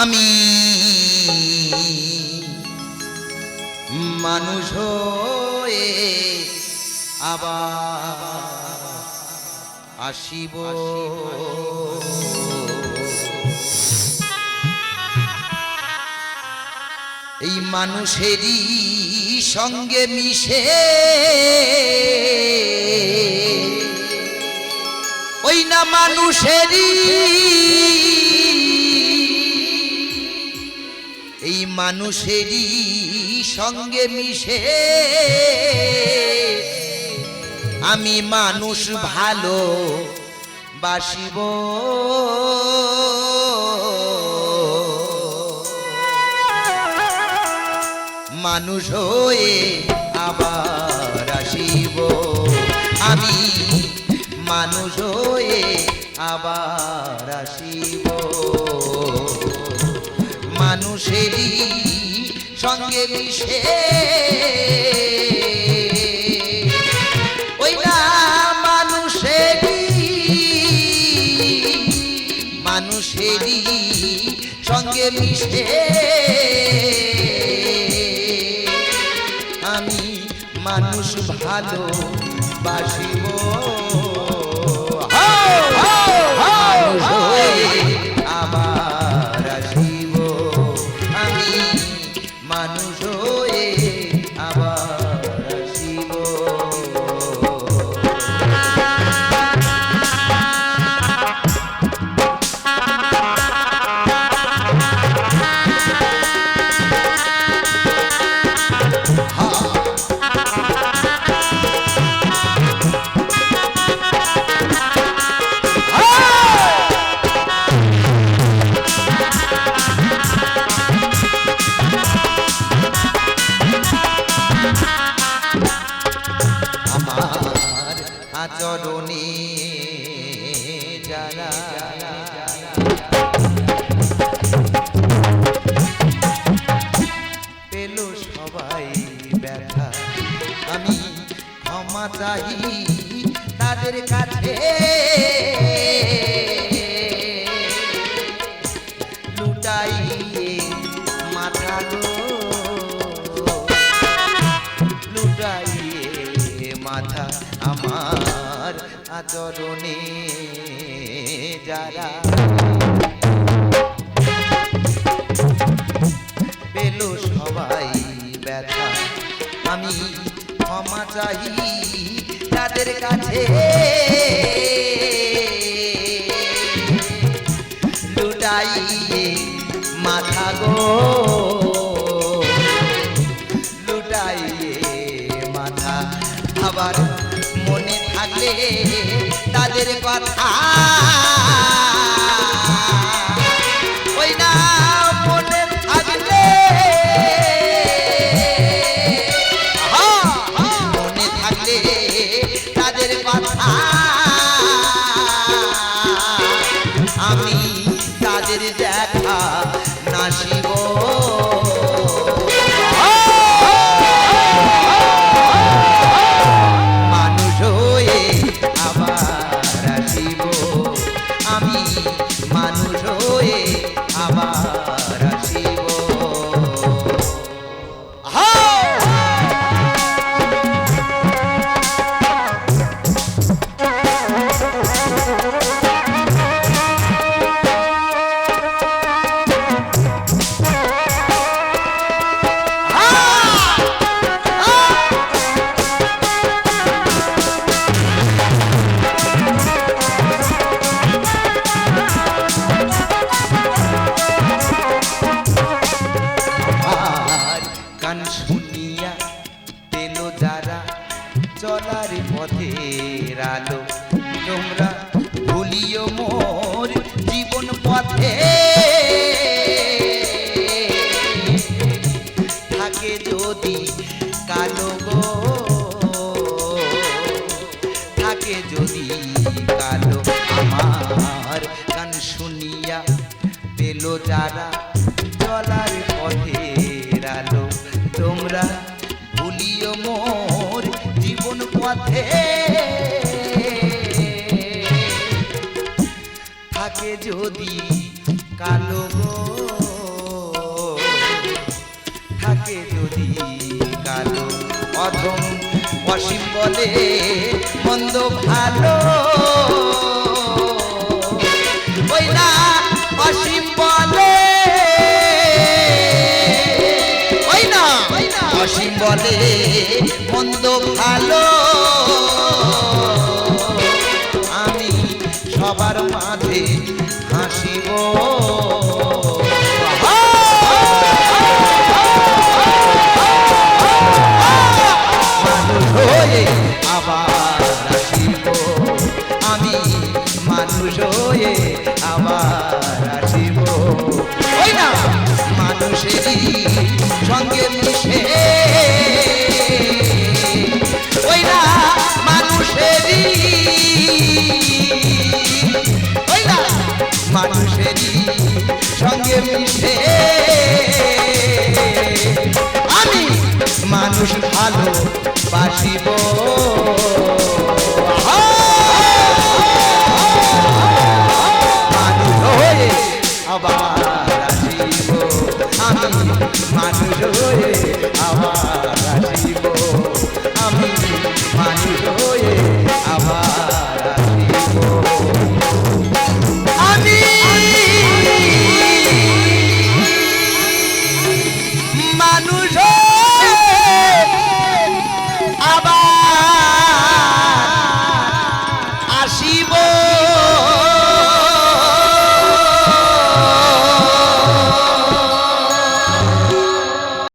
আমি মানুষ হয়ে আবার আসিব। এই মানুষেরই সঙ্গে মিশে ওই না মানুষেরই মানুষেরই সঙ্গে মিশে। আমি মানুষ ভালো বাসিব। মানুষ হয়ে আবার আসিব। আমি মানুষ হয়ে আবার আসিব। মানুষেরই সঙ্গে মিশে। ওই মানুষেরই মানুষেরই সঙ্গে মিশে। আমি মানুষ ভালো বাসিব আচরণে যারা পেল সবাই ব্যথা। আমি ক্ষমা চাই তাদের কাছে। লুটাইয়ে মাথা গো। মনে থাকলে তাদের কথা তোমরা ভুলিও মোর জীবন পথে। থাকে যদি কালো গো, থাকে যদি কালো আমার গান শুনিয়া পেল যারা চলার পথের আলো। তোমরা ভুলিও মোর জীবন পথে। থাকে যদি কালো থাকে যদি কালো অধম। অসীম বলে মন্দ ভালো। অসীম বলে। অসীম বলে মন্দ ভালো। আমি মানুষ ভালো বাসিব